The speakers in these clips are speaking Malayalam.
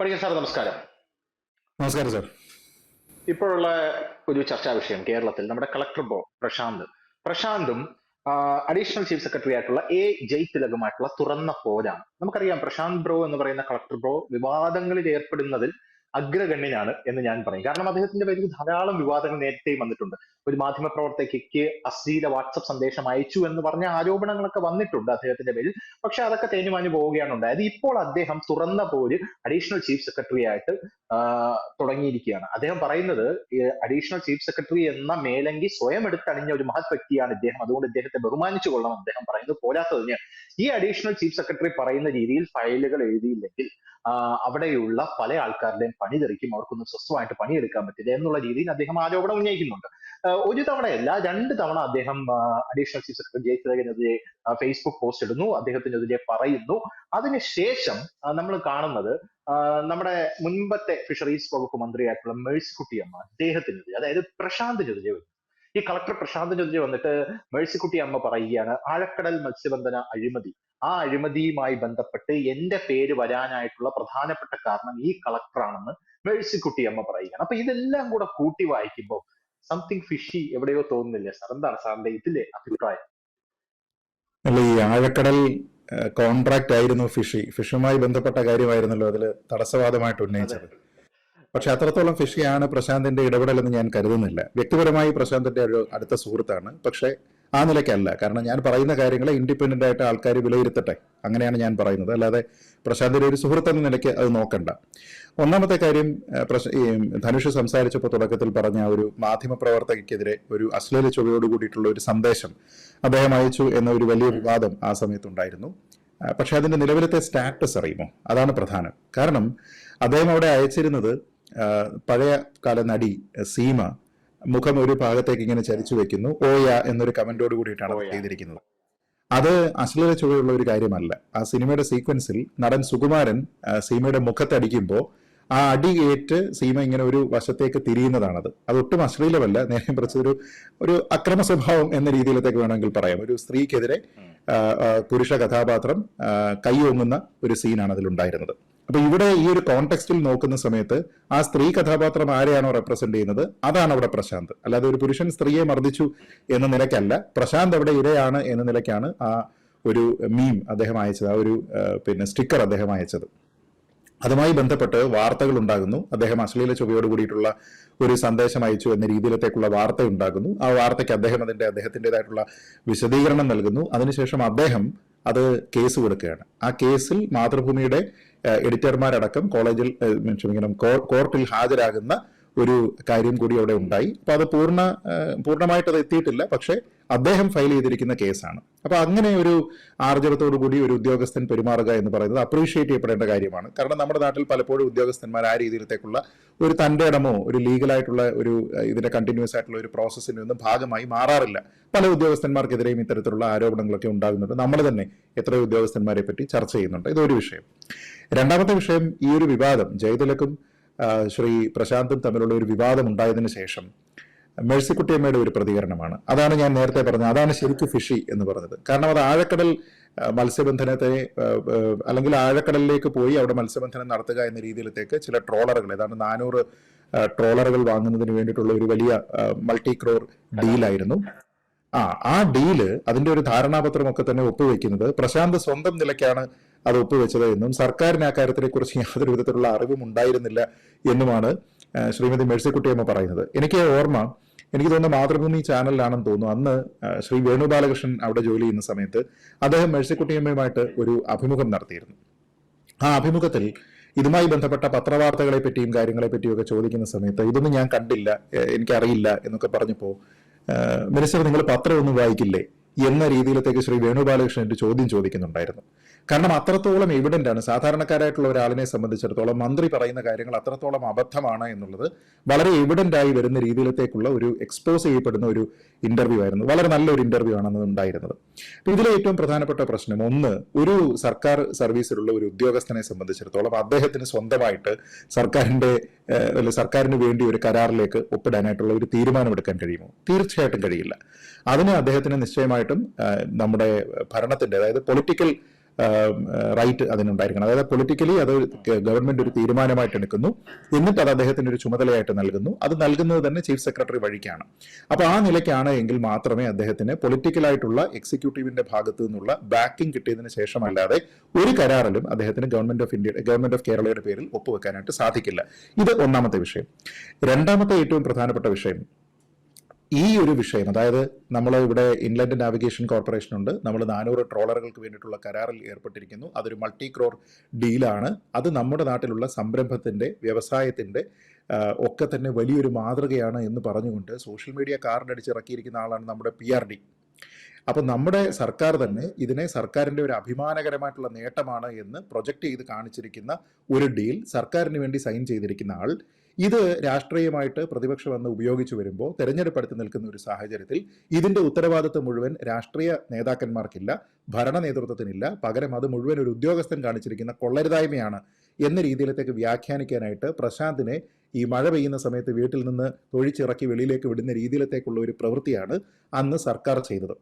പണിക്കർ സാർ നമസ്കാരം. നമസ്കാരം സാർ. ഇപ്പോഴുള്ള ഒരു ചർച്ചാ വിഷയം കേരളത്തിൽ നമ്മുടെ കളക്ടർ ബോ പ്രശാന്ത്. പ്രശാന്തും അഡീഷണൽ ചീഫ് സെക്രട്ടറി ആയിട്ടുള്ള എ ജയ് തിലകുമായിട്ടുള്ള തുറന്ന പോരാണ്. നമുക്കറിയാം പ്രശാന്ത് ബ്രോ എന്ന് പറയുന്ന കളക്ടർ ബ്രോ വിവാദങ്ങളിൽ ഏർപ്പെടുന്നതിൽ അഗ്രഗണ്യനാണ് എന്ന് ഞാൻ പറയും. കാരണം അദ്ദേഹത്തിന്റെ പേരിൽ ധാരാളം വിവാദങ്ങൾ നേരത്തെയും വന്നിട്ടുണ്ട്. ഒരു മാധ്യമ പ്രവർത്തകയ്ക്ക് അശ്ലീല വാട്സപ്പ് സന്ദേശം അയച്ചു എന്ന് പറഞ്ഞ ആരോപണങ്ങളൊക്കെ വന്നിട്ടുണ്ട് അദ്ദേഹത്തിന്റെ പേരിൽ. പക്ഷെ അതൊക്കെ തേഞ്ഞുമാഞ്ഞു പോവുകയാണ് ഉണ്ടായത്. ഇപ്പോൾ അദ്ദേഹം തുറന്ന പോര് അഡീഷണൽ ചീഫ് സെക്രട്ടറി ആയിട്ട് തുടങ്ങിയിരിക്കുകയാണ്. അദ്ദേഹം പറയുന്നത് അഡീഷണൽ ചീഫ് സെക്രട്ടറി എന്ന മേലങ്കി സ്വയം എടുത്തണിഞ്ഞ ഒരു മഹത് വ്യക്തിയാണ് ഇദ്ദേഹം. അതുകൊണ്ട് ഇദ്ദേഹത്തെ ബഹുമാനിച്ചു കൊള്ളണം അദ്ദേഹം പറയുന്നത് പോരാത്തതിന് ഈ അഡീഷണൽ ചീഫ് സെക്രട്ടറി പറയുന്ന രീതിയിൽ ഫയലുകൾ എഴുതിയില്ലെങ്കിൽ അവിടെയുള്ള പല ആൾക്കാരുടെയും പണി തെറിക്കും അവർക്കൊന്നും സ്വസ്ഥമായിട്ട് പണിയെടുക്കാൻ പറ്റില്ല എന്നുള്ള രീതിയിൽ അദ്ദേഹം ആരോപണം ഉന്നയിക്കുന്നുണ്ട്. ഒരു തവണയല്ല രണ്ട് തവണ അദ്ദേഹം അഡീഷണൽ ചീഫ് സെക്രട്ടറി ജയതിലകനെതിരെ ഫേസ്ബുക്ക് പോസ്റ്റ് ഇടുന്നു അദ്ദേഹത്തിനെതിരെ പറയുന്നു. അതിനുശേഷം നമ്മൾ കാണുന്നത് നമ്മുടെ മുൻപത്തെ ഫിഷറീസ് വകുപ്പ് മന്ത്രിയായിട്ടുള്ള മേഴ്സിക്കുട്ടിയമ്മ അദ്ദേഹത്തിനെതിരെ അതായത് പ്രശാന്തിനെതിരെ വരുന്നു ഈ കളക്ടർ പ്രശാന്തിനെതിരെ വന്നിട്ട് മേഴ്സിക്കുട്ടി അമ്മ പറയുകയാണ് ആഴക്കടൽ മത്സ്യബന്ധന അഴിമതി. ആ അഴിമതിയുമായി ബന്ധപ്പെട്ട് എന്റെ പേര് വരാനായിട്ടുള്ള പ്രധാനപ്പെട്ട കാരണം ഈ കളക്ടറാണെന്ന് മേഴ്സിക്കുട്ടി അമ്മ പറയുകയാണ്. അപ്പൊ ഇതെല്ലാം കൂടെ കൂട്ടി വായിക്കുമ്പോൾ സംതിങ് ഫിഷി എവിടെയോ തോന്നുന്നില്ലേ സാർ എന്താണ് സാറിന്റെ ഇതിലെ അഭിപ്രായം? അല്ല ഈ ആഴക്കടൽ കോൺട്രാക്ട് ആയിരുന്നു ഫിഷി ഫിഷുമായി ബന്ധപ്പെട്ട കാര്യമായിരുന്നല്ലോ അതിൽ തടസ്സവാദമായിട്ട് ഉന്നയിച്ചത്. പക്ഷെ അത്രത്തോളം ഫിഷിയാണ് പ്രശാന്തിന്റെ ഇടപെടൽ എന്ന് ഞാൻ കരുതുന്നില്ല. വ്യക്തിപരമായി പ്രശാന്തിന്റെ ഒരു അടുത്ത സുഹൃത്താണ്. പക്ഷേ ആ നിലയ്ക്കല്ല. കാരണം ഞാൻ പറയുന്ന കാര്യങ്ങളെ ഇൻഡിപെൻഡന്റ് ആയിട്ട് ആൾക്കാർ വിലയിരുത്തട്ടെ. അങ്ങനെയാണ് ഞാൻ പറയുന്നത്. അല്ലാതെ പ്രശാന്തിന്റെ ഒരു സുഹൃത്ത് എന്ന നിലയ്ക്ക് അത് നോക്കണ്ട. ഒന്നാമത്തെ കാര്യം ഈ ധനുഷ് സംസാരിച്ചപ്പോൾ തുടക്കത്തിൽ പറഞ്ഞ ഒരു മാധ്യമ പ്രവർത്തകയ്ക്കെതിരെ ഒരു അശ്ലീല ചുവയോട് കൂടിയിട്ടുള്ള ഒരു സന്ദേശം അദ്ദേഹം അയച്ചു എന്ന ഒരു വലിയ വിവാദം ആ സമയത്തുണ്ടായിരുന്നു. പക്ഷെ അതിന്റെ നിലവിലത്തെ സ്റ്റാറ്റസ് അറിയുമോ? അതാണ് പ്രധാനം. കാരണം അദ്ദേഹം അവിടെ അയച്ചിരുന്നത് പഴയ കാല നടി സീമ മുഖം ഒരു ഭാഗത്തേക്ക് ഇങ്ങനെ ചരിച്ചു വെക്കുന്നു. ഓയ എന്നൊരു കമന്റോട് കൂടിയിട്ടാണ് ചെയ്തിരിക്കുന്നത്. അത് അശ്ലീല ചുവയുള്ള ഒരു കാര്യമല്ല. ആ സിനിമയുടെ സീക്വൻസിൽ നടൻ സുകുമാരൻ സീമയുടെ മുഖത്തടിക്കുമ്പോൾ ആ അടി ഏറ്റ് സീമ ഇങ്ങനെ ഒരു വശത്തേക്ക് തിരിയുന്നതാണത്. അത് ഒട്ടും അശ്ലീലമല്ല. നേരെ കുറച്ച് ഒരു ഒരു അക്രമ സ്വഭാവം എന്ന രീതിയിലത്തേക്ക് വേണമെങ്കിൽ പറയാം. ഒരു സ്ത്രീക്കെതിരെ പുരുഷ കഥാപാത്രം കൈ ഒങ്ങുന്ന ഒരു സീനാണ് അതിലുണ്ടായിരുന്നത് അപ്പൊ ഇവിടെ ഈ ഒരു കോണ്ടെക്സ്റ്റിൽ നോക്കുന്ന സമയത്ത് ആ സ്ത്രീ കഥാപാത്രം ആരെയാണോ റെപ്രസെന്റ് ചെയ്യുന്നത്? അതാണ് അവിടെ പ്രശാന്ത്. അല്ലാതെ ഒരു പുരുഷൻ സ്ത്രീയെ മർദ്ദിച്ചു എന്ന നിലയ്ക്കല്ല. പ്രശാന്ത് അവിടെ ഇരയാണ് എന്ന നിലയ്ക്കാണ് ആ ഒരു മീം അദ്ദേഹം അയച്ചത് ആ ഒരു പിന്നെ സ്റ്റിക്കർ അദ്ദേഹം അയച്ചത്. അതുമായി ബന്ധപ്പെട്ട് വാർത്തകൾ ഉണ്ടാകുന്നു. അദ്ദേഹം അശ്ലീല ചുവയോട് കൂടിയിട്ടുള്ള ഒരു സന്ദേശം അയച്ചു എന്ന രീതിയിലത്തേക്കുള്ള വാർത്ത ഉണ്ടാകുന്നു. ആ വാർത്തയ്ക്ക് അദ്ദേഹം അതിന്റെ അദ്ദേഹത്തിന്റെതായിട്ടുള്ള വിശദീകരണം നൽകുന്നു. അതിനുശേഷം അദ്ദേഹം അത് കേസ് കൊടുക്കുകയാണ്. ആ കേസിൽ മാതൃഭൂമിയുടെ എഡിറ്റർമാരടക്കം കോളേജിൽ ക്ഷമിക്കണം കോർട്ടിൽ ഹാജരാകുന്ന ഒരു കാര്യം കൂടി അവിടെ ഉണ്ടായി. അപ്പൊ അത് പൂർണ പൂർണമായിട്ട് അത് എത്തിയിട്ടില്ല. പക്ഷേ അദ്ദേഹം ഫയൽ ചെയ്തിരിക്കുന്ന കേസാണ്. അപ്പൊ അങ്ങനെ ഒരു ആർജവത്തോടു കൂടി ഒരു ഉദ്യോഗസ്ഥൻ പെരുമാറുക എന്ന് പറയുന്നത് അപ്രീഷിയേറ്റ് ചെയ്യപ്പെടേണ്ട കാര്യമാണ്. കാരണം നമ്മുടെ നാട്ടിൽ പലപ്പോഴും ഉദ്യോഗസ്ഥന്മാർ ആ രീതിയിലത്തേക്കുള്ള ഒരു തന്റെ ഇടമോ ഒരു ലീഗലായിട്ടുള്ള ഒരു ഇതിന്റെ കണ്ടിന്യൂസ് ആയിട്ടുള്ള ഒരു പ്രോസസ്സിന്റെ ഒന്നും ഭാഗമായി മാറാറില്ല. പല ഉദ്യോഗസ്ഥന്മാർക്കെതിരെയും ഇത്തരത്തിലുള്ള ആരോപണങ്ങളൊക്കെ ഉണ്ടാകുന്നുണ്ട്. നമ്മൾ തന്നെ എത്രയോ ഉദ്യോഗസ്ഥന്മാരെ പറ്റി ചർച്ച ചെയ്യുന്നുണ്ട്. ഇതൊരു വിഷയം. രണ്ടാമത്തെ വിഷയം ഈ ഒരു വിവാദം. ജയതിലക്കും ശ്രീ പ്രശാന്തും തമ്മിലുള്ള ഒരു വിവാദം ഉണ്ടായതിനു ശേഷം മേഴ്സിക്കുട്ടിയമ്മയുടെ ഒരു പ്രതികരണമാണ്. അതാണ് ഞാൻ നേരത്തെ പറഞ്ഞത്. അതാണ് ശരിക്കും ഫിഷി എന്ന് പറഞ്ഞത്. കാരണം അത് ആഴക്കടൽ മത്സ്യബന്ധനത്തെ അല്ലെങ്കിൽ ആഴക്കടലിലേക്ക് പോയി അവിടെ മത്സ്യബന്ധനം നടത്തുക എന്ന രീതിയിലത്തേക്ക് ചില ട്രോളറുകൾ ഏതാണ്ട് നാനൂറ് ട്രോളറുകൾ വാങ്ങുന്നതിന് വേണ്ടിയിട്ടുള്ള ഒരു വലിയ മൾട്ടി ക്രോർ ഡീലായിരുന്നു. ആ ആ ഡീൽ അതിന്റെ ഒരു ധാരണാപത്രമൊക്കെ തന്നെ ഒപ്പുവെക്കുന്നത് പ്രശാന്ത് സ്വന്തം നിലയ്ക്കാണ് അത് ഒപ്പുവെച്ചത് എന്നും സർക്കാരിന് ആ കാര്യത്തിനെ കുറിച്ച് യാതൊരു വിധത്തിലുള്ള അറിവും ഉണ്ടായിരുന്നില്ല എന്നുമാണ് ശ്രീമതി മേഴ്സിക്കുട്ടിയമ്മ പറയുന്നത്. എനിക്ക് ഓർമ്മ എനിക്ക് തോന്നുന്ന മാതൃഭൂമി ചാനലിലാണെന്ന് തോന്നുന്നു. അന്ന് ശ്രീ വേണുബാലകൃഷ്ണൻ അവിടെ ജോലി ചെയ്യുന്ന സമയത്ത് അദ്ദേഹം മേഴ്സിക്കുട്ടിയമ്മയുമായിട്ട് ഒരു അഭിമുഖം നടത്തിയിരുന്നു. ആ അഭിമുഖത്തിൽ ഇതുമായി ബന്ധപ്പെട്ട പത്രവാർത്തകളെ പറ്റിയും കാര്യങ്ങളെ പറ്റിയും ഒക്കെ ചോദിക്കുന്ന സമയത്ത് ഇതൊന്നും ഞാൻ കണ്ടില്ല എനിക്കറിയില്ല എന്നൊക്കെ പറഞ്ഞപ്പോൾ മിനിസ്റ്റർ നിങ്ങൾ പത്രം ഒന്നും വായിക്കില്ലേ? എന്ന രീതിയിലത്തേക്ക് ശ്രീ വേണുബാലകൃഷ്ണൻ ഒരു ചോദ്യം ചോദിക്കുന്നുണ്ടായിരുന്നു. കാരണം അത്രത്തോളം എവിഡന്റ് ആണ്. സാധാരണക്കാരായിട്ടുള്ള ഒരാളിനെ സംബന്ധിച്ചിടത്തോളം മന്ത്രി പറയുന്ന കാര്യങ്ങൾ അത്രത്തോളം അബദ്ധമാണ് എന്നുള്ളത് വളരെ എവിഡന്റ് ആയി വരുന്ന രീതിയിലത്തേക്കുള്ള ഒരു എക്സ്പോസ് ചെയ്യപ്പെടുന്ന ഒരു ഇന്റർവ്യൂ ആയിരുന്നു. വളരെ നല്ലൊരു ഇന്റർവ്യൂ ആണ് ഉണ്ടായിരുന്നത്. ഇതിലെ ഏറ്റവും പ്രധാനപ്പെട്ട പ്രശ്നം ഒന്ന് ഒരു സർക്കാർ സർവീസിലുള്ള ഒരു ഉദ്യോഗസ്ഥനെ സംബന്ധിച്ചിടത്തോളം അദ്ദേഹത്തിന് സ്വന്തമായിട്ട് സർക്കാരിന്റെ സർക്കാരിന് വേണ്ടി ഒരു കരാറിലേക്ക് ഒപ്പിടാനായിട്ടുള്ള ഒരു തീരുമാനമെടുക്കാൻ കഴിയുമോ? തീർച്ചയായിട്ടും കഴിയില്ല. അതിന് അദ്ദേഹത്തിന് നിശ്ചയമായിട്ടും നമ്മുടെ ഭരണത്തിന്റെ അതായത് പൊളിറ്റിക്കൽ റൈറ്റ് അതിനുണ്ടായിരിക്കണം. അതായത് പൊളിറ്റിക്കലി അത് ഗവൺമെന്റ് ഒരു തീരുമാനമായിട്ട് എടുക്കുന്നു. എന്നിട്ട് അത് അദ്ദേഹത്തിന് ഒരു ചുമതലയായിട്ട് നൽകുന്നു. അത് നൽകുന്നത് തന്നെ ചീഫ് സെക്രട്ടറി വഴിക്കാണ്. അപ്പൊ ആ നിലയ്ക്കാണ് എങ്കിൽ മാത്രമേ അദ്ദേഹത്തിന് പൊളിറ്റിക്കലായിട്ടുള്ള എക്സിക്യൂട്ടീവിന്റെ ഭാഗത്തു നിന്നുള്ള ബാക്കിംഗ് കിട്ടിയതിന് ശേഷമല്ലാതെ ഒരു കരാറിലും അദ്ദേഹത്തിന് government of India government of കേരളയുടെ പേരിൽ ഒപ്പുവെക്കാനായിട്ട് സാധിക്കില്ല. ഇത് ഒന്നാമത്തെ വിഷയം. രണ്ടാമത്തെ ഏറ്റവും പ്രധാനപ്പെട്ട വിഷയം ഈ ഒരു വിഷയം അതായത് നമ്മൾ ഇവിടെ ഇൻലൻഡ് നാവിഗേഷൻ കോർപ്പറേഷൻ ഉണ്ട്. നമ്മൾ നാനൂറ് ട്രോളറുകൾക്ക് വേണ്ടിയിട്ടുള്ള കരാറിൽ ഏർപ്പെട്ടിരിക്കുന്നു. അതൊരു മൾട്ടി ക്രോർ ഡീലാണ് അത് നമ്മുടെ നാട്ടിലുള്ള സംരംഭത്തിന്റെ വ്യവസായത്തിന്റെ ഒക്കെ തന്നെ വലിയൊരു മാതൃകയാണ് എന്ന് പറഞ്ഞുകൊണ്ട് സോഷ്യൽ മീഡിയ കാർഡ് അടിച്ചിറക്കിയിരിക്കുന്ന ആളാണ് നമ്മുടെ പി ആർ ഡി അപ്പോൾ നമ്മുടെ സർക്കാർ തന്നെ ഇതിനെ സർക്കാരിന്റെ ഒരു അഭിമാനകരമായിട്ടുള്ള നേട്ടമാണ് എന്ന് പ്രൊജക്റ്റ് ചെയ്ത് കാണിച്ചിരിക്കുന്ന ഒരു ഡീൽ സർക്കാരിന് വേണ്ടി സൈൻ ചെയ്തിരിക്കുന്ന ആൾ ഇത് രാഷ്ട്രീയമായിട്ട് പ്രതിപക്ഷം വന്ന് ഉപയോഗിച്ചു വരുമ്പോൾ തെരഞ്ഞെടുപ്പ് അടുത്ത് നിൽക്കുന്ന ഒരു സാഹചര്യത്തിൽ ഇതിന്റെ ഉത്തരവാദിത്വം മുഴുവൻ രാഷ്ട്രീയ നേതാക്കന്മാർക്കില്ല ഭരണ നേതൃത്വത്തിനില്ല. പകരം അത് മുഴുവൻ ഒരു ഉദ്യോഗസ്ഥൻ കാണിച്ചിരിക്കുന്ന കൊള്ളരുതായ്മയാണ് എന്ന രീതിയിലത്തേക്ക് വ്യാഖ്യാനിക്കാനായിട്ട് പ്രശാന്തിനെ ഈ മഴ പെയ്യുന്ന സമയത്ത് വീട്ടിൽ നിന്ന് തൊഴിച്ചിറക്കി വെളിയിലേക്ക് വിടുന്ന രീതിയിലത്തേക്കുള്ള ഒരു പ്രവൃത്തിയാണ് അന്ന് സർക്കാർ ചെയ്തത്.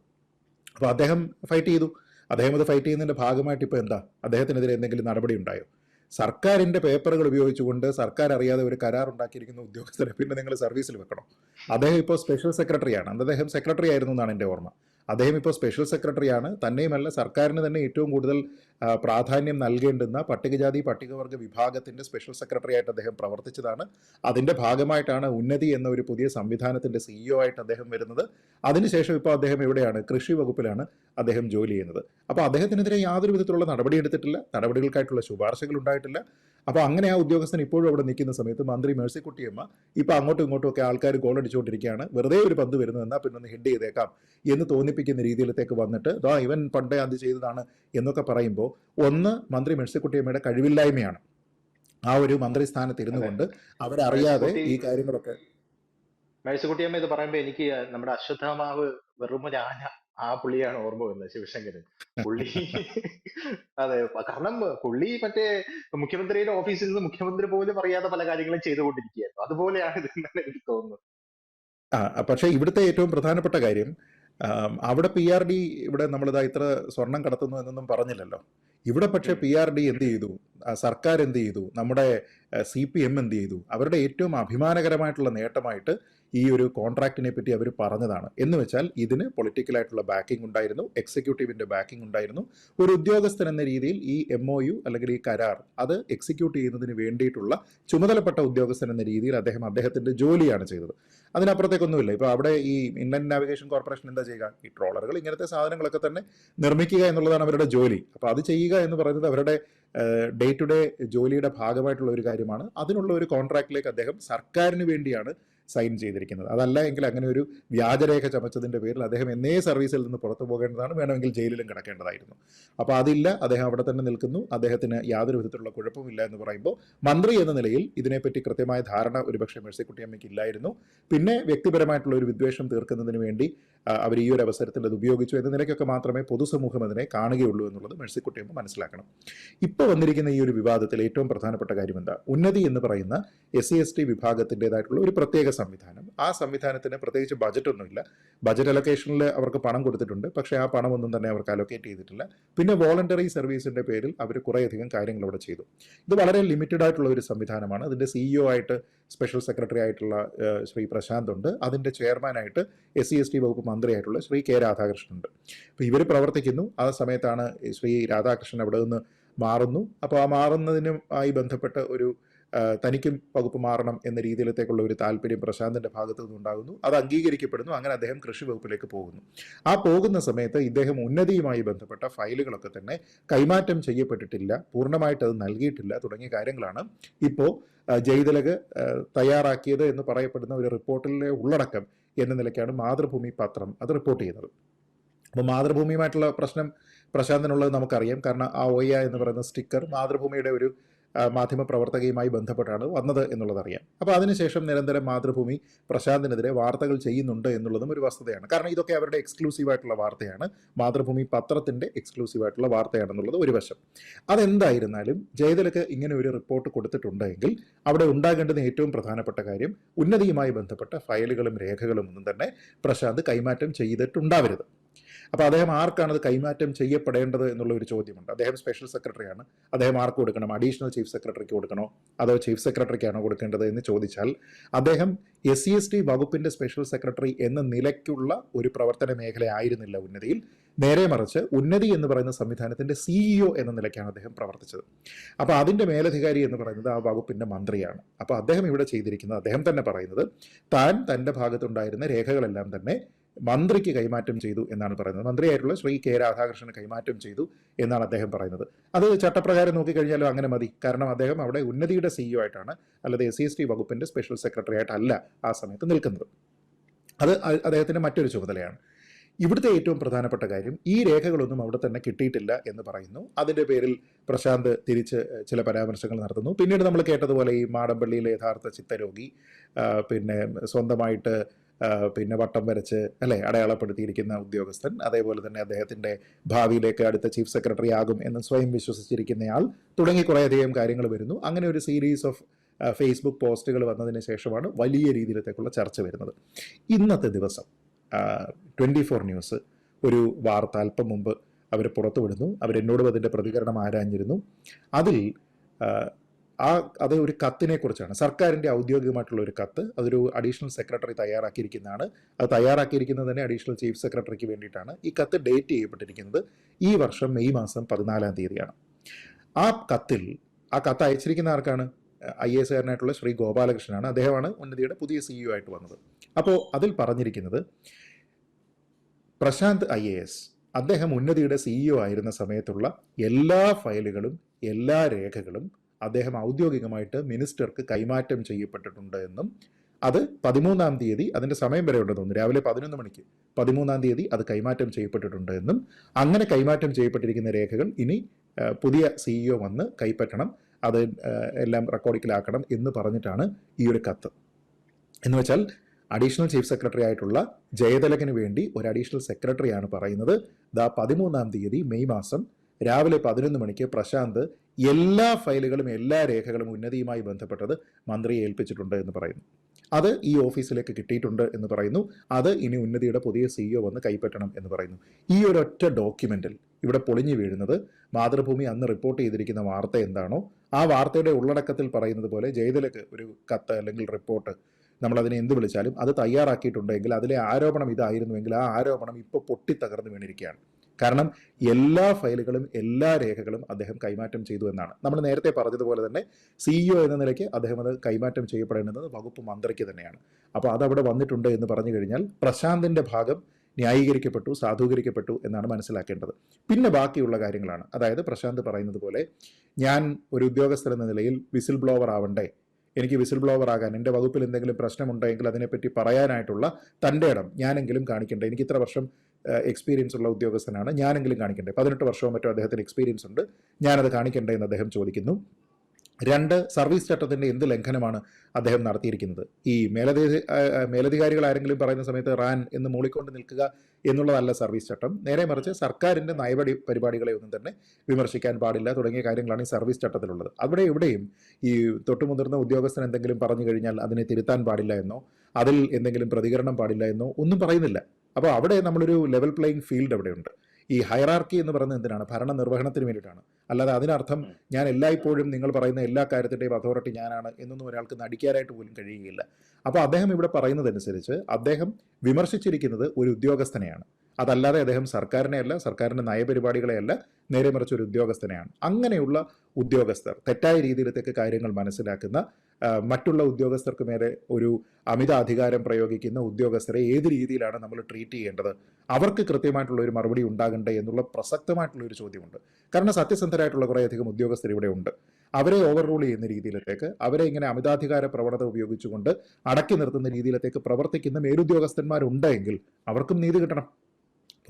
അപ്പോൾ അദ്ദേഹം ഫൈറ്റ് ചെയ്തു. അദ്ദേഹം അത് ഫൈറ്റ് ചെയ്യുന്നതിന്റെ ഭാഗമായിട്ട് ഇപ്പോൾ എന്താ? അദ്ദേഹത്തിനെതിരെ എന്തെങ്കിലും നടപടി ഉണ്ടായോ? സർക്കാരിന്റെ പേപ്പറുകൾ ഉപയോഗിച്ചുകൊണ്ട് സർക്കാർ അറിയാതെ ഒരു കരാർ ഉണ്ടാക്കിയിരിക്കുന്ന ഉദ്യോഗസ്ഥരെ പിന്നെ നിങ്ങൾ സർവീസിൽ വെക്കണം? അദ്ദേഹം ഇപ്പോൾ സ്പെഷ്യൽ സെക്രട്ടറിയാണ് അദ്ദേഹം സെക്രട്ടറി ആയിരുന്നു എന്നാണ് എന്റെ ഓർമ്മ. അദ്ദേഹം ഇപ്പോൾ സ്പെഷ്യൽ സെക്രട്ടറിയാണ് തന്നെയുമല്ല സർക്കാരിന് തന്നെ ഏറ്റവും കൂടുതൽ പ്രാധാന്യം നൽകേണ്ടുന്ന പട്ടികജാതി പട്ടികവർഗ വിഭാഗത്തിന്റെ സ്പെഷ്യൽ സെക്രട്ടറി ആയിട്ട് അദ്ദേഹം പ്രവർത്തിച്ചതാണ്. അതിന്റെ ഭാഗമായിട്ടാണ് ഉന്നതി എന്ന ഒരു പുതിയ സംവിധാനത്തിന്റെ സിഇഒ ആയിട്ട് അദ്ദേഹം വരുന്നത്. അതിനുശേഷം ഇപ്പോൾ അദ്ദേഹം എവിടെയാണ്? കൃഷി വകുപ്പിലാണ് അദ്ദേഹം ജോലി ചെയ്യുന്നത്. അപ്പോൾ അദ്ദേഹത്തിനെതിരെ യാതൊരു വിധത്തിലുള്ള നടപടി എടുത്തിട്ടില്ല നടപടികൾക്കായിട്ടുള്ള ശുപാർശകൾ ഉണ്ടായിട്ടില്ല. അപ്പോൾ അങ്ങനെ ആ ഉദ്യോഗസ്ഥൻ ഇപ്പോഴും അവിടെ നിൽക്കുന്ന സമയത്ത് മന്ത്രി മേഴ്സിക്കുട്ടിയമ്മ ഇപ്പോൾ അങ്ങോട്ടും ഇങ്ങോട്ടും ഒക്കെ ആൾക്കാർ ഗോൾ അടിച്ചുകൊണ്ടിരിക്കുകയാണ്. വെറുതെ ഒരു പന്ത് വരുന്നു എന്നാൽ പിന്നെ ഒന്ന് ഹെഡ് ചെയ്തേക്കാം എന്ന് തോന്നിപ്പിക്കുന്ന രീതിയിലത്തേക്ക് വന്നിട്ട് ദാ ഇവൻ പണ്ടേ അത് ചെയ്തതാണ് എന്നൊക്കെ പറയുമ്പോൾ ഒന്ന് മന്ത്രി മേഴ്സിക്കുട്ടിയമ്മയുടെ കഴിവില്ലായ്മയാണ്. ആ ഒരു മന്ത്രി സ്ഥാനത്ത് ഇരുന്നു കൊണ്ട് അവരറിയാതെ ഈ കാര്യങ്ങളൊക്കെ മേഴ്സിക്കുട്ടിയമ്മ ഇത് പറയുമ്പോൾ എനിക്ക് നമ്മുടെ അശ്വത്ഥമാവ് വെറുമൊരാന ആ പുള്ളിയാണ് ഓർമ്മ വരുന്നത് ശിവശങ്കരൻ. പുള്ളി അതെ കാരണം പുള്ളി മറ്റേ മുഖ്യമന്ത്രിയുടെ ഓഫീസിൽ നിന്ന് മുഖ്യമന്ത്രി പോലും അറിയാതെ പല കാര്യങ്ങളും ചെയ്തുകൊണ്ടിരിക്കുകയായിരുന്നു. അതുപോലെയാണ് ഇത് എനിക്ക് തോന്നുന്നത്. ആ പക്ഷേ ഇവിടുത്തെ ഏറ്റവും പ്രധാനപ്പെട്ട കാര്യം അവിടെ പി ആർ ഡി ഇവിടെ നമ്മളിതാ ഇത്ര സ്വർണം കടത്തുന്നു എന്നൊന്നും പറഞ്ഞില്ലല്ലോ. ഇവിടെ പക്ഷെ. പി ആർ ഡി എന്ത് ചെയ്തു? സർക്കാർ എന്ത് ചെയ്തു? നമ്മുടെ സി പി എം എന്ത് ചെയ്തു? അവരുടെ ഏറ്റവും അഭിമാനകരമായിട്ടുള്ള നേട്ടമായിട്ട് ഈ ഒരു കോൺട്രാക്റ്റിനെ പറ്റി അവർ പറഞ്ഞതാണ്. എന്ന് വെച്ചാൽ ഇതിന് പൊളിറ്റിക്കലായിട്ടുള്ള ബാക്കിംഗ് ഉണ്ടായിരുന്നു. എക്സിക്യൂട്ടീവിന്റെ ബാക്കിംഗ് ഉണ്ടായിരുന്നു. ഒരു ഉദ്യോഗസ്ഥൻ എന്ന രീതിയിൽ ഈ എം അല്ലെങ്കിൽ ഈ കരാർ അത് എക്സിക്യൂട്ട് ചെയ്യുന്നതിന് വേണ്ടിയിട്ടുള്ള ചുമതലപ്പെട്ട ഉദ്യോഗസ്ഥൻ എന്ന രീതിയിൽ അദ്ദേഹം അദ്ദേഹത്തിന്റെ ജോലിയാണ് ചെയ്തത്. അതിനപ്പുറത്തേക്കൊന്നുമില്ല. ഇപ്പോൾ അവിടെ ഈ ഇൻലൻഡ് നാവിഗേഷൻ കോർപ്പറേഷൻ എന്താ ചെയ്യുക? ഈ ട്രോളറുകൾ ഇങ്ങനത്തെ സാധനങ്ങളൊക്കെ തന്നെ നിർമ്മിക്കുക എന്നുള്ളതാണ് അവരുടെ ജോലി. അപ്പോൾ അത് ചെയ്യുക എന്ന് പറയുന്നത് അവരുടെ ഡേ ടു ഡേ ജോലിയുടെ ഭാഗമായിട്ടുള്ള ഒരു കാര്യമാണ്. അതിനുള്ള ഒരു കോൺട്രാക്റ്റിലേക്ക് അദ്ദേഹം സർക്കാരിന് വേണ്ടിയാണ് സൈൻ ചെയ്തിരിക്കുന്നത്. അതല്ല എങ്കിൽ അങ്ങനെ ഒരു വ്യാജരേഖ ചമച്ചതിന്റെ പേരിൽ അദ്ദേഹം എന്നേ സർവീസിൽ നിന്ന് പുറത്തു പോകേണ്ടതാണ്. വേണമെങ്കിൽ ജയിലിലും കിടക്കേണ്ടതായിരുന്നു. അപ്പോൾ അതില്ല. അദ്ദേഹം അവിടെ തന്നെ നിൽക്കുന്നു. അദ്ദേഹത്തിന് യാതൊരു വിധത്തിലുള്ള കുഴപ്പമില്ല എന്ന് പറയുമ്പോൾ മന്ത്രി എന്ന നിലയിൽ ഇതിനെപ്പറ്റി കൃത്യമായ ധാരണ ഒരുപക്ഷെ മേഴ്സിക്കുട്ടിയമ്മയ്ക്ക് ഇല്ലായിരുന്നു. പിന്നെ വ്യക്തിപരമായിട്ടുള്ള ഒരു വിദ്വേഷം തീർക്കുന്നതിന് വേണ്ടി അവർ ഈ ഒരു അവസരത്തിൽ അത് ഉപയോഗിച്ചു എന്ന നിലയ്ക്കൊക്കെ മാത്രമേ പൊതുസമൂഹം അതിനെ കാണുകയുള്ളൂ എന്നുള്ളത് മേഴ്സിക്കുട്ടിയമ്മ മനസ്സിലാക്കണം. ഇപ്പോൾ വന്നിരിക്കുന്ന ഈ ഒരു വിവാദത്തിൽ ഏറ്റവും പ്രധാനപ്പെട്ട കാര്യം എന്താ? ഉന്നതി എന്ന് പറയുന്ന എസ് സി എസ് ടി വിഭാഗത്തിന്റെതായിട്ടുള്ള ഒരു പ്രത്യേക സംവിധാനം. ആ സംവിധാനത്തിന് പ്രത്യേകിച്ച് ബജറ്റ് ഒന്നുമില്ല ബജറ്റ് അലൊക്കേഷനിൽ അവർക്ക് പണം കൊടുത്തിട്ടുണ്ട്. പക്ഷേ ആ പണമൊന്നും തന്നെ അവർക്ക് അലൊക്കേറ്റ് ചെയ്തിട്ടില്ല. പിന്നെ വോളണ്ടറി സർവീസിന്റെ പേരിൽ അവർ കുറേയധികം കാര്യങ്ങൾ അവിടെ ചെയ്തു. ഇത് വളരെ ലിമിറ്റഡ് ആയിട്ടുള്ള ഒരു സംവിധാനമാണ്. അതിന്റെ സിഇഒ ആയിട്ട് സ്പെഷ്യൽ സെക്രട്ടറി ആയിട്ടുള്ള ശ്രീ പ്രശാന്ത് ഉണ്ട്. അതിന്റെ ചെയർമാനായിട്ട് എസ് സി എസ് ടി വകുപ്പ് മന്ത്രിയായിട്ടുള്ള ശ്രീ കെ രാധാകൃഷ്ണൻ ഉണ്ട്. അപ്പോൾ ഇവർ പ്രവർത്തിക്കുന്നു. ആ സമയത്താണ് ശ്രീ രാധാകൃഷ്ണൻ അവിടെ നിന്ന് മാറുന്നു. അപ്പോൾ ആ മാറുന്നതിനും ആയി ബന്ധപ്പെട്ട ഒരു തനിക്കും വകുപ്പ് മാറണം എന്ന രീതിയിലത്തേക്കുള്ള ഒരു താല്പര്യം പ്രശാന്തിന്റെ ഭാഗത്തു നിന്നുണ്ടാകുന്നു അത് അംഗീകരിക്കപ്പെടുന്നു. അങ്ങനെ അദ്ദേഹം കൃഷി വകുപ്പിലേക്ക് പോകുന്നു. ആ പോകുന്ന സമയത്ത് ഇദ്ദേഹം ഉന്നതിയുമായി ബന്ധപ്പെട്ട ഫയലുകളൊക്കെ തന്നെ കൈമാറ്റം ചെയ്യപ്പെട്ടിട്ടില്ല. പൂർണമായിട്ട് അത് നൽകിയിട്ടില്ല. തുടങ്ങിയ കാര്യങ്ങളാണ് ഇപ്പോൾ ജയ്തിലക് തയ്യാറാക്കിയത് എന്ന് പറയപ്പെടുന്ന ഒരു റിപ്പോർട്ടിലെ ഉള്ളടക്കം എന്ന നിലയ്ക്കാണ് മാതൃഭൂമി പത്രം അത് റിപ്പോർട്ട് ചെയ്യുന്നത്. അപ്പോൾ മാതൃഭൂമിയുമായിട്ടുള്ള പ്രശ്നം പ്രശാന്തനുള്ളത് നമുക്കറിയാം. കാരണം ആ ഒയ്യ എന്ന് പറയുന്ന സ്റ്റിക്കർ മാതൃഭൂമിയുടെ ഒരു ആ, മാധ്യമ പ്രവർത്തകയുമായി ബന്ധപ്പെട്ടാണ് വന്നത് എന്നുള്ളതറിയാം. അപ്പോൾ അതിനുശേഷം നിരന്തരം മാതൃഭൂമി പ്രശാന്തിനെതിരെ വാർത്തകൾ ചെയ്യുന്നുണ്ട് എന്നുള്ളതും ഒരു വസ്തുതയാണ്. കാരണം ഇതൊക്കെ അവരുടെ എക്സ്ക്ലൂസീവ് ആയിട്ടുള്ള വാർത്തയാണ്. മാതൃഭൂമി പത്രത്തിന്റെ എക്സ്ക്ലൂസീവ് ആയിട്ടുള്ള വാർത്തയാണെന്നുള്ളത് ഒരു വശം. അതെന്തായിരുന്നാലും ജയതിലക്ക് ഇങ്ങനെ ഒരു റിപ്പോർട്ട് കൊടുത്തിട്ടുണ്ടെങ്കിൽ അവിടെ ഉണ്ടാകേണ്ടുന്ന ഏറ്റവും പ്രധാനപ്പെട്ട കാര്യം ഉന്നതിയുമായി ബന്ധപ്പെട്ട ഫയലുകളും രേഖകളും ഒന്നും തന്നെ പ്രശാന്ത് കൈമാറ്റം ചെയ്തിട്ടുണ്ടാവരുത്. അപ്പോൾ അദ്ദേഹം ആർക്കാണ് അത് കൈമാറ്റം ചെയ്യപ്പെടേണ്ടത് എന്നുള്ള ഒരു ചോദ്യമുണ്ട്. അദ്ദേഹം സ്പെഷ്യൽ സെക്രട്ടറിയാണ് അദ്ദേഹം ആർക്ക് കൊടുക്കണം? അഡീഷണൽ ചീഫ് സെക്രട്ടറിക്ക് കൊടുക്കണോ? അതോ ചീഫ് സെക്രട്ടറിക്കാണോ കൊടുക്കേണ്ടത് എന്ന് ചോദിച്ചാൽ അദ്ദേഹം എസ് സി എസ് ടി വകുപ്പിന്റെ സ്പെഷ്യൽ സെക്രട്ടറി എന്ന നിലയ്ക്കുള്ള ഒരു പ്രവർത്തന മേഖല ആയിരുന്നില്ല ഉന്നതിയിൽ. നേരെ മറിച്ച് ഉന്നതി എന്ന് പറയുന്ന സംവിധാനത്തിന്റെ സിഇഒ എന്ന നിലയ്ക്കാണ് അദ്ദേഹം പ്രവർത്തിച്ചത്. അപ്പോൾ അതിന്റെ മേലധികാരി എന്ന് പറയുന്നത് ആ വകുപ്പിന്റെ മന്ത്രിയാണ്. അപ്പോൾ അദ്ദേഹം ഇവിടെ ചെയ്തിരിക്കുന്നത് അദ്ദേഹം തന്നെ പറയുന്നത് താൻ തന്റെ ഭാഗത്തുണ്ടായിരുന്ന രേഖകളെല്ലാം തന്നെ മന്ത്രിക്ക് കൈമാറ്റം ചെയ്തു എന്നാണ് പറയുന്നത്. മന്ത്രിയായിട്ടുള്ള ശ്രീ കെ രാധാകൃഷ്ണന് കൈമാറ്റം ചെയ്തു എന്നാണ് അദ്ദേഹം പറയുന്നത്. അത് ചട്ടപ്രകാരം നോക്കിക്കഴിഞ്ഞാലും അങ്ങനെ മതി. കാരണം അദ്ദേഹം അവിടെ ഉന്നതിയുടെ സിഇഒ ആയിട്ടാണ് അല്ലാതെ S C S T special secretary ആയിട്ടല്ല ആ സമയത്ത് നിൽക്കുന്നത്. അത് അദ്ദേഹത്തിന്റെ മറ്റൊരു ചുമതലയാണ്. ഇവിടുത്തെ ഏറ്റവും പ്രധാനപ്പെട്ട കാര്യം ഈ രേഖകളൊന്നും അവിടെ തന്നെ കിട്ടിയിട്ടില്ല എന്ന് പറയുന്നു. അതിന്റെ പേരിൽ പ്രശാന്ത് തിരിച്ച് ചില പരാമർശങ്ങൾ നടത്തുന്നു. പിന്നീട് നമ്മൾ കേട്ടതുപോലെ ഈ മാടമ്പള്ളിയിലെ യഥാർത്ഥ ചിത്തരോഗി പിന്നെ സ്വന്തമായിട്ട് പിന്നെ വട്ടം വരച്ച് അല്ലെ അടയാളപ്പെടുത്തിയിരിക്കുന്ന ഉദ്യോഗസ്ഥൻ അതേപോലെ തന്നെ അദ്ദേഹത്തിന്റെ ഭാവിയിലേക്ക് അടുത്ത ചീഫ് സെക്രട്ടറി ആകും എന്ന് സ്വയം വിശ്വസിച്ചിരിക്കുന്നയാൾ തുടങ്ങി കുറേയധികം കാര്യങ്ങൾ വരുന്നു. അങ്ങനെ ഒരു സീരീസ് ഓഫ് ഫേസ്ബുക്ക് പോസ്റ്റുകൾ വന്നതിന് ശേഷമാണ് വലിയ രീതിയിലത്തേക്കുള്ള ചർച്ച വരുന്നത്. ഇന്നത്തെ ദിവസം ട്വന്റി ഫോർ ന്യൂസ് ഒരു വാർത്ത അല്പം മുമ്പ് അവർ പുറത്തുവിടുന്നു. അവരെന്നോടും അതിന്റെ പ്രതികരണം ആരാഞ്ഞിരുന്നു. അതിൽ ആ, അത് ഒരു കത്തിനെ കുറിച്ചാണ് സർക്കാരിന്റെ ഔദ്യോഗികമായിട്ടുള്ള ഒരു കത്ത് അതൊരു അഡീഷണൽ സെക്രട്ടറി തയ്യാറാക്കിയിരിക്കുന്നതാണ്. അത് തയ്യാറാക്കിയിരിക്കുന്നത് തന്നെ അഡീഷണൽ ചീഫ് സെക്രട്ടറിക്ക് വേണ്ടിയിട്ടാണ്. ഈ കത്ത് ഡേറ്റ് ചെയ്യപ്പെട്ടിരിക്കുന്നത് ഈ വർഷം മെയ് മാസം പതിനാലാം തീയതിയാണ്. ആ കത്തിൽ ആ കത്ത് അയച്ചിരിക്കുന്ന ആർക്കാണ്? ഐ എസ് ആറിനായിട്ടുള്ള ശ്രീ ഗോപാലകൃഷ്ണനാണ്. അദ്ദേഹമാണ് ഉന്നതിയുടെ പുതിയ സിഇഒ ആയിട്ട് വന്നത്. അപ്പോൾ അതിൽ പറഞ്ഞിരിക്കുന്നത് പ്രശാന്ത് ഐ എ എസ് അദ്ദേഹം ഉന്നതിയുടെ സിഇഒ ആയിരുന്ന സമയത്തുള്ള എല്ലാ ഫയലുകളും എല്ലാ രേഖകളും അദ്ദേഹം ഔദ്യോഗികമായിട്ട് മിനിസ്റ്റർക്ക് കൈമാറ്റം ചെയ്യപ്പെട്ടിട്ടുണ്ട് എന്നും അത് പതിമൂന്നാം തീയതി അതിന്റെ സമയം വരെ ഉണ്ടെന്ന് തോന്നുന്നു. രാവിലെ പതിനൊന്ന് മണിക്ക് പതിമൂന്നാം തീയതി അത് കൈമാറ്റം ചെയ്യപ്പെട്ടിട്ടുണ്ട് എന്നും അങ്ങനെ കൈമാറ്റം ചെയ്യപ്പെട്ടിരിക്കുന്ന രേഖകൾ ഇനി പുതിയ സിഇഒ വന്ന് കൈപ്പറ്റണം. അത് എല്ലാം റെക്കോർഡിക്കലാക്കണം എന്ന് പറഞ്ഞിട്ടാണ് ഈ ഒരു കത്ത്. എന്ന് വെച്ചാൽ അഡീഷണൽ ചീഫ് സെക്രട്ടറി ആയിട്ടുള്ള ജയതിലകന് വേണ്ടി ഒരു അഡീഷണൽ സെക്രട്ടറിയാണ് പറയുന്നത്. ദാ പതിമൂന്നാം തീയതി മെയ് മാസം രാവിലെ പതിനൊന്ന് മണിക്ക് പ്രശാന്ത് എല്ലാ ഫയലുകളും എല്ലാ രേഖകളും ഉന്നതിയുമായി ബന്ധപ്പെട്ടത് മന്ത്രിയെ ഏൽപ്പിച്ചിട്ടുണ്ട് എന്ന് പറയുന്നു. അത് ഈ ഓഫീസിലേക്ക് കിട്ടിയിട്ടുണ്ട് എന്ന് പറയുന്നു. അത് ഇനി ഉന്നതിയുടെ പുതിയ സിഇഒ വന്ന് കൈപ്പറ്റണം എന്ന് പറയുന്നു. ഈ ഒരൊറ്റ ഡോക്യുമെന്റിൽ ഇവിടെ പൊളിഞ്ഞു വീഴുന്നത് മാതൃഭൂമി അന്ന് റിപ്പോർട്ട് ചെയ്തിരിക്കുന്ന വാർത്ത എന്താണോ ആ വാർത്തയുടെ ഉള്ളടക്കത്തിൽ പറയുന്നത് പോലെ ജയതിലക്ക് ഒരു കത്ത് അല്ലെങ്കിൽ റിപ്പോർട്ട് നമ്മളതിനെ എന്ത് വിളിച്ചാലും അത് തയ്യാറാക്കിയിട്ടുണ്ടെങ്കിൽ അതിലെ ആരോപണം ഇതായിരുന്നുവെങ്കിൽ ആ ആരോപണം ഇപ്പോൾ പൊട്ടിത്തകർന്നു വീണിരിക്കുകയാണ്. കാരണം എല്ലാ ഫയലുകളും എല്ലാ രേഖകളും അദ്ദേഹം കൈമാറ്റം ചെയ്തു എന്നാണ്. നമ്മൾ നേരത്തെ പറഞ്ഞതുപോലെ തന്നെ സിഇഒ എന്ന നിലയ്ക്ക് അദ്ദേഹം അത് കൈമാറ്റം ചെയ്യപ്പെടേണ്ടത് വകുപ്പ് മന്ത്രിക്ക് തന്നെയാണ്. അപ്പോൾ അതവിടെ വന്നിട്ടുണ്ട് എന്ന് പറഞ്ഞു കഴിഞ്ഞാൽ പ്രശാന്തിന്റെ ഭാഗം ന്യായീകരിക്കപ്പെട്ടു സാധൂകരിക്കപ്പെട്ടു എന്നാണ് മനസ്സിലാക്കേണ്ടത്. പിന്നെ ബാക്കിയുള്ള കാര്യങ്ങളാണ്. അതായത് പ്രശാന്ത് പറയുന്നത് പോലെ ഞാൻ ഒരു ഉദ്യോഗസ്ഥൻ എന്ന നിലയിൽ വിസിൽ ബ്ലോവർ ആവണ്ടേ? എനിക്ക് വിസിൽ ബ്ലോവർ ആകാൻ എന്റെ വകുപ്പിൽ എന്തെങ്കിലും പ്രശ്നമുണ്ടെങ്കിൽ അതിനെപ്പറ്റി പറയാനായിട്ടുള്ള തന്റെ ഇടം ഞാനെങ്കിലും കാണിക്കണ്ടേ? എനിക്ക് ഇത്ര വർഷം എക്സ്പീരിയൻസ് ഉള്ള ഉദ്യോഗസ്ഥനാണ് ഞാനെങ്കിലും കാണിക്കണ്ടേ? പതിനെട്ട് വർഷവും മറ്റോ അദ്ദേഹത്തിന് എക്സ്പീരിയൻസ് ഉണ്ട്. ഞാനത് കാണിക്കണ്ടേ എന്ന് അദ്ദേഹം ചോദിക്കുന്നു. രണ്ട് സർവീസ് ചട്ടത്തിന്റെ എന്ത് ലംഘനമാണ് അദ്ദേഹം നടത്തിയിരിക്കുന്നത്? ഈ മേലധി മേലധികാരികൾ ആരെങ്കിലും പറയുന്ന സമയത്ത് റാൻ എന്ന് മൂളിക്കൊണ്ട് നിൽക്കുക എന്നുള്ളതല്ല സർവീസ് ചട്ടം. നേരെ മറിച്ച് സർക്കാരിന്റെ നയപടി പരിപാടികളെ ഒന്നും തന്നെ വിമർശിക്കാൻ പാടില്ല. തുടങ്ങിയ കാര്യങ്ങളാണ് ഈ സർവീസ് ചട്ടത്തിലുള്ളത്. അവിടെ എവിടെയും ഈ തൊട്ടുമുതിർന്ന ഉദ്യോഗസ്ഥൻ എന്തെങ്കിലും പറഞ്ഞു കഴിഞ്ഞാൽ അതിനെ തിരുത്താൻ പാടില്ല എന്നോ അതിൽ എന്തെങ്കിലും പ്രതികരണം പാടില്ല എന്നോ ഒന്നും പറയുന്നില്ല. അപ്പോൾ അവിടെ നമ്മളൊരു ലെവൽ പ്ലേയിങ് ഫീൽഡ് അവിടെയുണ്ട്. ഈ ഹൈറാർക്കി എന്ന് പറയുന്നത് എന്തിനാണ്? ഭരണ നിർവഹണത്തിന് വേണ്ടിയിട്ടാണ്. അല്ലാതെ അതിനർത്ഥം ഞാൻ എല്ലായ്പ്പോഴും നിങ്ങൾ പറയുന്ന എല്ലാ കാര്യത്തിന്റെയും അതോറിറ്റി ഞാനാണ് എന്നൊന്നും ഒരാൾക്ക് നടിക്കാനായിട്ട് പോലും കഴിയുകയില്ല. അപ്പോൾ അദ്ദേഹം ഇവിടെ പറയുന്നതനുസരിച്ച് അദ്ദേഹം വിമർശിച്ചിരിക്കുന്നത് ഒരു ഉദ്യോഗസ്ഥനെയാണ്. അതല്ലാതെ അദ്ദേഹം സർക്കാരിനെയല്ല സർക്കാരിന്റെ നയപരിപാടികളെയല്ല നേരെ മറിച്ച് ഒരു ഉദ്യോഗസ്ഥനെയാണ്. അങ്ങനെയുള്ള ഉദ്യോഗസ്ഥർ തെറ്റായ രീതിയിലത്തേക്ക് കാര്യങ്ങൾ മനസ്സിലാക്കുന്ന മറ്റുള്ള ഉദ്യോഗസ്ഥർക്ക് മേലെ ഒരു അമിത അധികാരം പ്രയോഗിക്കുന്ന ഉദ്യോഗസ്ഥരെ ഏത് രീതിയിലാണ് നമ്മൾ ട്രീറ്റ് ചെയ്യേണ്ടത്? അവർക്ക് കൃത്യമായിട്ടുള്ള ഒരു മറുപടി ഉണ്ടാകണ്ടേ എന്നുള്ള പ്രസക്തമായിട്ടുള്ള ഒരു ചോദ്യമുണ്ട്. കാരണം സത്യസന്ധരായിട്ടുള്ള കുറേയധികം ഉദ്യോഗസ്ഥർ ഇവിടെ ഉണ്ട്. അവരെ ഓവർ റൂൾ ചെയ്യുന്ന രീതിയിലത്തേക്ക് അവരെ ഇങ്ങനെ അമിതാധികാര പ്രവണത ഉപയോഗിച്ചുകൊണ്ട് അടക്കി നിർത്തുന്ന രീതിയിലത്തേക്ക് പ്രവർത്തിക്കുന്ന മേലുദ്യോഗസ്ഥന്മാരുണ്ടെങ്കിൽ അവർക്കും നീതി കിട്ടണം.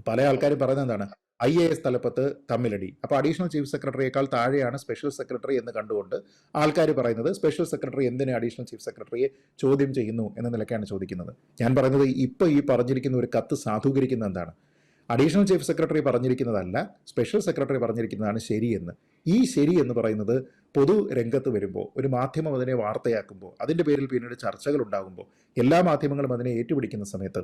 പല ആൾക്കാരും പറയുന്നത് എന്താണ്? ഐ എ എസ് തലപ്പത്ത് തമ്മിലടി. അപ്പോൾ അഡീഷണൽ ചീഫ് സെക്രട്ടറിയേക്കാൾ താഴെയാണ് സ്പെഷ്യൽ സെക്രട്ടറി എന്ന് കണ്ടുകൊണ്ട് ആൾക്കാർ പറയുന്നത് സ്പെഷ്യൽ സെക്രട്ടറി എന്തിനെ അഡീഷണൽ ചീഫ് സെക്രട്ടറിയെ ചോദ്യം ചെയ്യുന്നു എന്ന നിലയ്ക്കാണ് ചോദിക്കുന്നത്. ഞാൻ പറയുന്നത് ഇപ്പോൾ ഈ പറഞ്ഞിരിക്കുന്ന ഒരു കത്ത് സാധൂകരിക്കുന്ന എന്താണ്? അഡീഷണൽ ചീഫ് സെക്രട്ടറി പറഞ്ഞിരിക്കുന്നതല്ല സ്പെഷ്യൽ സെക്രട്ടറി പറഞ്ഞിരിക്കുന്നതാണ് ശരിയെന്ന്. ഈ ശരി എന്ന് പറയുന്നത് പൊതു രംഗത്ത് വരുമ്പോൾ ഒരു മാധ്യമം അതിനെ വാർത്തയാക്കുമ്പോൾ അതിന്റെ പേരിൽ പിന്നീട് ചർച്ചകൾ ഉണ്ടാകുമ്പോൾ എല്ലാ മാധ്യമങ്ങളും അതിനെ ഏറ്റുപിടിക്കുന്ന സമയത്ത്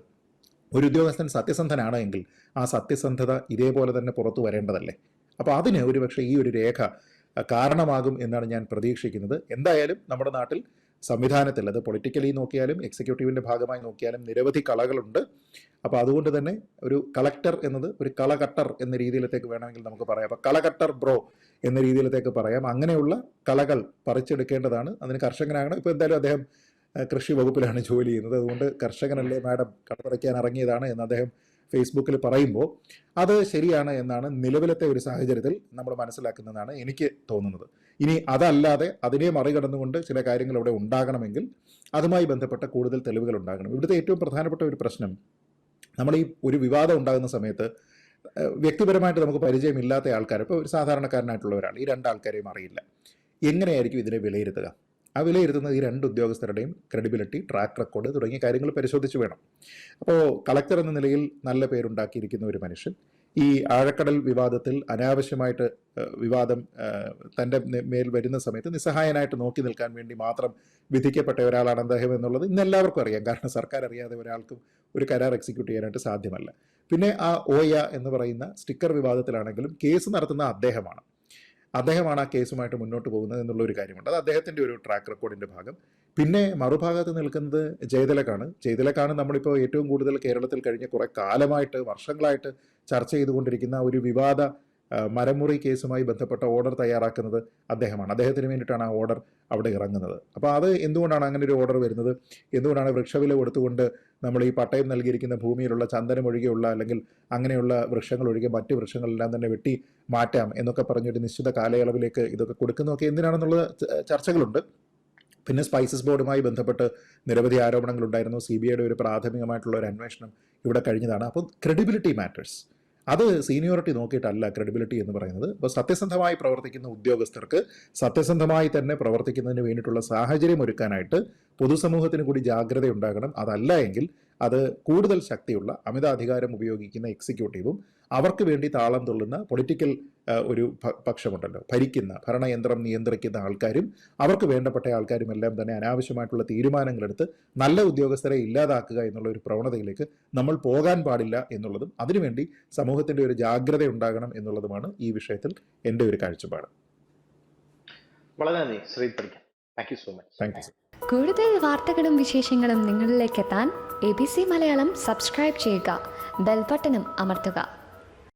ഒരു ഉദ്യോഗസ്ഥൻ സത്യസന്ധനാണ് എങ്കിൽ ആ സത്യസന്ധത ഇതേപോലെ തന്നെ പുറത്തു വരേണ്ടതല്ലേ? അപ്പോൾ അതിന് ഒരുപക്ഷെ ഈ ഒരു രേഖ കാരണമാകും എന്നാണ് ഞാൻ പ്രതീക്ഷിക്കുന്നത്. എന്തായാലും നമ്മുടെ നാട്ടിൽ സംവിധാനത്തിൽ അത് പൊളിറ്റിക്കലി നോക്കിയാലും എക്സിക്യൂട്ടീവിന്റെ ഭാഗമായി നോക്കിയാലും നിരവധി കളകളുണ്ട്. അപ്പോൾ അതുകൊണ്ട് തന്നെ ഒരു കളക്ടർ എന്നത് ഒരു കളകട്ടർ എന്ന രീതിയിലത്തേക്ക് വേണമെങ്കിൽ നമുക്ക് പറയാം. അപ്പോൾ കളകട്ടർ ബ്രോ എന്ന രീതിയിലത്തേക്ക് പറയാം. അങ്ങനെയുള്ള കളകൾ പറിച്ചെടുക്കേണ്ടതാണ്. അതിന് കർഷകനാകണം. ഇപ്പോൾ എന്തായാലും അദ്ദേഹം കൃഷി വകുപ്പിലാണ് ജോലി ചെയ്യുന്നത്. അതുകൊണ്ട് കർഷകനല്ലേ മാഡം കടപറയ്ക്കാൻ ഇറങ്ങിയതാണ് എന്ന് അദ്ദേഹം ഫേസ്ബുക്കിൽ പറയുമ്പോൾ അത് ശരിയാണ് എന്നാണ് നിലവിലത്തെ ഒരു സാഹചര്യത്തിൽ നമ്മൾ മനസ്സിലാക്കുന്നതാണ് എനിക്ക് തോന്നുന്നത്. ഇനി അതല്ലാതെ അതിനെ മറികടന്നുകൊണ്ട് ചില കാര്യങ്ങൾ അവിടെ ഉണ്ടാകണമെങ്കിൽ അതുമായി ബന്ധപ്പെട്ട കൂടുതൽ തെളിവുകൾ ഉണ്ടാകണം. ഇവിടുത്തെ ഏറ്റവും പ്രധാനപ്പെട്ട ഒരു പ്രശ്നം നമ്മൾ ഈ ഒരു വിവാദം ഉണ്ടാകുന്ന സമയത്ത് വ്യക്തിപരമായിട്ട് നമുക്ക് പരിചയമില്ലാത്ത ആൾക്കാർ ഇപ്പോൾ ഒരു സാധാരണക്കാരനായിട്ടുള്ള ഒരാൾ ഈ രണ്ട് ആൾക്കാരെയും അറിയില്ല. എങ്ങനെയായിരിക്കും ഇതിനെ വിലയിരുത്തുക? ആ വിലയിരുത്തുന്നത് ഈ രണ്ട് ഉദ്യോഗസ്ഥരുടെയും ക്രെഡിബിലിറ്റി ട്രാക്ക് റെക്കോർഡ് തുടങ്ങിയ കാര്യങ്ങൾ പരിശോധിച്ച് വേണം. അപ്പോൾ കളക്ടർ എന്ന നിലയിൽ നല്ല പേരുണ്ടാക്കിയിരിക്കുന്ന ഒരു മനുഷ്യൻ ഈ ആഴക്കടൽ വിവാദത്തിൽ അനാവശ്യമായിട്ട് വിവാദം തന്റെ മേൽ വരുന്ന സമയത്ത് നിസ്സഹായനായിട്ട് നോക്കി നിൽക്കാൻ വേണ്ടി മാത്രം വിധിക്കപ്പെട്ട ഒരാളാണ് അദ്ദേഹം എന്നുള്ളത് ഇന്ന് എല്ലാവർക്കും അറിയാം. കാരണം സർക്കാർ അറിയാതെ ഒരാൾക്കും ഒരു കരാർ എക്സിക്യൂട്ട് ചെയ്യാനായിട്ട് സാധ്യമല്ല. പിന്നെ ആ ഓയ എന്ന് പറയുന്ന സ്റ്റിക്കർ വിവാദത്തിലാണെങ്കിലും കേസ് നടത്തുന്ന അദ്ദേഹമാണ്. അദ്ദേഹമാണ് ആ കേസുമായിട്ട് മുന്നോട്ട് പോകുന്നത് എന്നുള്ള ഒരു കാര്യമുണ്ട്. അത് അദ്ദേഹത്തിന്റെ ഒരു ട്രാക്ക് റെക്കോർഡിന്റെ ഭാഗം. പിന്നെ മറുഭാഗത്ത് നിൽക്കുന്നത് ജയതിലക്കാണ്. ജയതിലക്കാണ് നമ്മളിപ്പോൾ ഏറ്റവും കൂടുതൽ കേരളത്തിൽ കഴിഞ്ഞ കുറേ കാലമായിട്ട് വർഷങ്ങളായിട്ട് ചർച്ച ചെയ്തുകൊണ്ടിരിക്കുന്ന ഒരു വിവാദ മരമുറി കേസുമായി ബന്ധപ്പെട്ട ഓർഡർ തയ്യാറാക്കുന്നത് അദ്ദേഹമാണ്. അദ്ദേഹത്തിന് വേണ്ടിയിട്ടാണ് ആ ഓർഡർ അവിടെ ഇറങ്ങുന്നത്. അപ്പോൾ അത് എന്തുകൊണ്ടാണ് അങ്ങനെ ഒരു ഓർഡർ വരുന്നത്? എന്തുകൊണ്ടാണ് വൃക്ഷവില കൊടുത്തുകൊണ്ട് നമ്മൾ ഈ പട്ടയം നൽകിയിരിക്കുന്ന ഭൂമിയിലുള്ള ചന്ദനം ഒഴികെയുള്ള അല്ലെങ്കിൽ അങ്ങനെയുള്ള വൃക്ഷങ്ങൾ ഒഴികെ മറ്റ് വൃക്ഷങ്ങളെല്ലാം തന്നെ വെട്ടി മാറ്റാം എന്നൊക്കെ പറഞ്ഞൊരു നിശ്ചിത കാലയളവിലേക്ക് ഇതൊക്കെ കൊടുക്കുന്നതൊക്കെ എന്തിനാണെന്നുള്ള ചർച്ചകളുണ്ട്. പിന്നെ സ്പൈസസ് ബോർഡുമായി ബന്ധപ്പെട്ട് നിരവധി ആരോപണങ്ങൾ ഉണ്ടായിരുന്നു സി ബി ഐയുടെ ഒരു പ്രാഥമികമായിട്ടുള്ള ഒരു അന്വേഷണം ഇവിടെ കഴിഞ്ഞതാണ്. അപ്പോൾ ക്രെഡിബിലിറ്റി മാറ്റേഴ്സ് അത് സീനിയോറിറ്റി നോക്കിയിട്ടല്ല ക്രെഡിബിലിറ്റി എന്ന് പറയുന്നത്. അപ്പോൾ സത്യസന്ധമായി പ്രവർത്തിക്കുന്ന ഉദ്യോഗസ്ഥർക്ക് സത്യസന്ധമായി തന്നെ പ്രവർത്തിക്കുന്നതിന് വേണ്ടിയിട്ടുള്ള സാഹചര്യം ഒരുക്കാനായിട്ട് പൊതുസമൂഹത്തിന് കൂടി ജാഗ്രത ഉണ്ടാകണം. അതല്ല എങ്കിൽ അത് കൂടുതൽ ശക്തിയുള്ള അമിതാധികാരം ഉപയോഗിക്കുന്ന എക്സിക്യൂട്ടീവും അവർക്ക് വേണ്ടി താളം തുള്ളുന്ന പൊളിറ്റിക്കൽ ഒരു പക്ഷമുണ്ടല്ലോ. ഭരിക്കുന്ന ഭരണയന്ത്രം നിയന്ത്രിക്കുന്ന ആൾക്കാരും അവർക്ക് വേണ്ടപ്പെട്ട ആൾക്കാരും എല്ലാം തന്നെ അനാവശ്യമായിട്ടുള്ള തീരുമാനങ്ങളെടുത്ത് നല്ല ഉദ്യോഗസ്ഥരെ ഇല്ലാതാക്കുക എന്നുള്ള ഒരു പ്രവണതയിലേക്ക് നമ്മൾ പോകാൻ പാടില്ല എന്നുള്ളതും അതിനുവേണ്ടി സമൂഹത്തിന്റെ ഒരു ജാഗ്രത ഉണ്ടാകണം എന്നുള്ളതുമാണ് ഈ വിഷയത്തിൽ എന്റെ ഒരു കാഴ്ചപ്പാട്. വളരെ നന്ദി. ശ്രീ പഠിക്കാൻ thank you so much thank you കൂടുതൽ വാർത്തകളും വിശേഷങ്ങളും നിങ്ങളിലേക്ക് എത്താൻ A B C Malayalam subscribe ചെയ്യുക. ബെൽബട്ടനും അമർത്തുക.